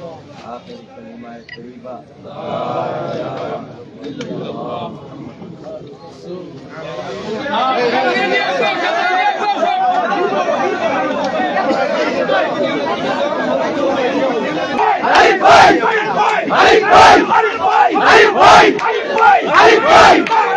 آخر کلمہ طیبہ Hey, boy! Hey, boy! Hey, boy! Hey, boy! Hey, boy!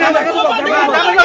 咱们要走咱们要走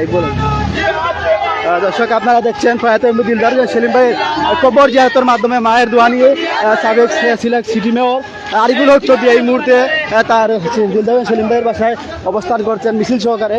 ভাই, বলুন। দর্শক, আপনারা দেখছেন প্রয়াত দিলদার সেলিম ভাইয়ের কবর জিয়ারতের মাধ্যমে মায়ের দোয়া নিয়ে সাবেক সিলেট সিটি মেয়র আরিফুল হক চৌধুরী এই মুহূর্তে তার দিলদার সেলিম ভাইয়ের বাসায় অবস্থান করছেন মিছিল সহকারে।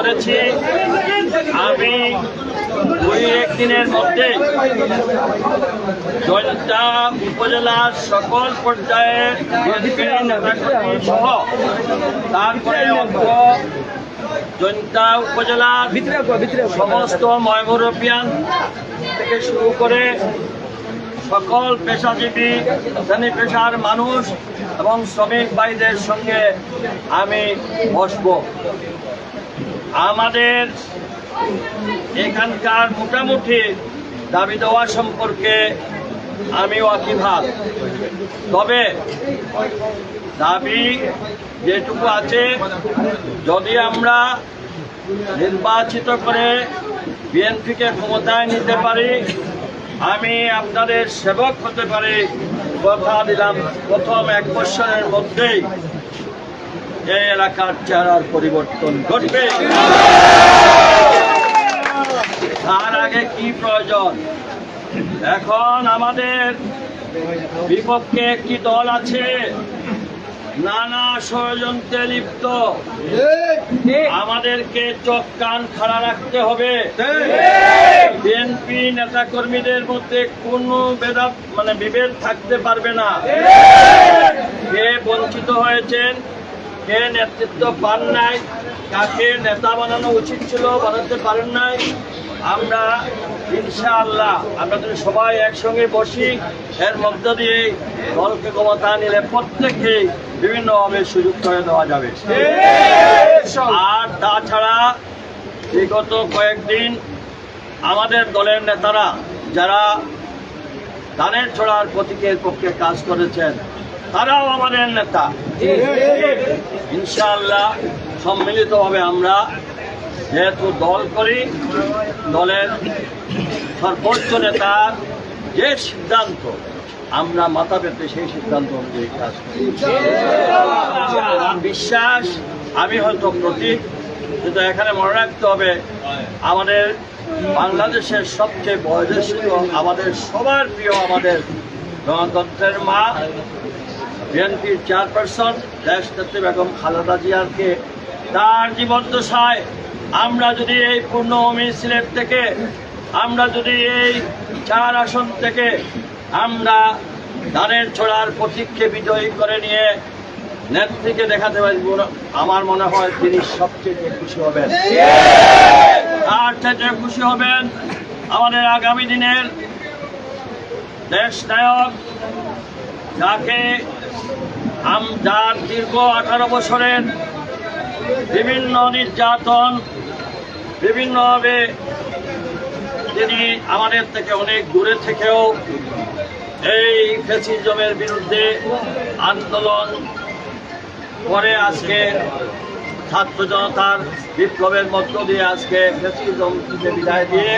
করেছি আমি দুই একদিনের মধ্যে জয়ন্তা উপজেলার সকল পর্যায়ের সহ তারপরে অঙ্ক জয়ন্তা উপজেলার সমস্ত ময়মুরবিয়ান থেকে শুরু করে সকল পেশাজীবী শ্রেণি পেশার মানুষ এবং শ্রমিক ভাইদের সঙ্গে আমি বসব। আমাদের এখানকার মোটামুটি দাবি দেওয়া সম্পর্কে আমি ওয়াকিভাল তবে দাবি যেটুকু আছে, যদি আমরা নির্বাচিত করে বিএনপিকে ক্ষমতায় নিতে পারি, আমি আপনাদের সেবক হতে পারি, কথা দিলাম প্রথম এক বছরের মধ্যেই। এই এলাকার চেহারার পরিবর্তন ঘটবে। তার আগে কি প্রয়োজন? এখন আমাদের বিপক্ষে একটি দল আছে, নানা ষড়যন্ত্রে লিপ্ত। আমাদেরকে চোখ কান খাড়া রাখতে হবে। বিএনপি নেতা কর্মীদের মধ্যে কোনো ভেদাত মানে বিভেদ থাকতে পারবে না। কে বঞ্চিত হয়েছেন? কে নেতৃত্ব পান নাই কাকে নেতা বানানো উচিত ছিল, বানাতে পারেন নাই। আমরা ইনশাআল্লাহ আপনাদের সবাই একসঙ্গে বসি, এর মধ্য দিয়ে দলকে ক্ষমতা নিলে প্রত্যেককে বিভিন্নভাবে সুযোগ করে দেওয়া যাবে। আর তাছাড়া বিগত কয়েকদিন আমাদের দলের নেতারা যারা ধানের ছড়ার প্রতীকের পক্ষে কাজ করেছেন তারাও আমাদের নেতা। ইনশাআল্লাহ সম্মিলিতভাবে আমরা যেহেতু দল করি, দলের সর্বোচ্চ নেতার যে সিদ্ধান্ত, আমরা মাথা পেতে সেই সিদ্ধান্ত অনুযায়ী কাজ করি। বিশ্বাস, আমি হয়তো প্রতীক, কিন্তু এখানে মনে রাখতে হবে, আমাদের বাংলাদেশের সবচেয়ে বয়োজ্যেষ্ঠ, আমাদের সবার প্রিয় আমাদের গণতন্ত্রের মা বিএনপির চেয়ারপারসন দেশ নেত্রী বেগম খালেদা জিয়ারকে তার জীবদ্দশায় আমরা যদি এই পূর্ণভূমি সিলেট থেকে, আমরা যদি এই চার আসন থেকে আমরা ধানের ছোড়ার প্রতীককে বিজয়ী করে নিয়ে নেত্রীকে দেখাতে পারি আমার মনে হয় তিনি সবচেয়ে খুশি হবেন। তার চাইতে খুশি হবেন আমাদের আগামী দিনের দেশ নায়ক, যাকে আম যার দীর্ঘ আঠারো বছরের বিভিন্ন নির্যাতন, বিভিন্নভাবে তিনি আমাদের থেকে অনেক দূরে থেকেও এই ফ্যাসিজমের বিরুদ্ধে আন্দোলন করে আজকে ছাত্র জনতার বিপ্লবের মধ্য দিয়ে আজকে ফ্যাসিজম থেকে বিদায় দিয়ে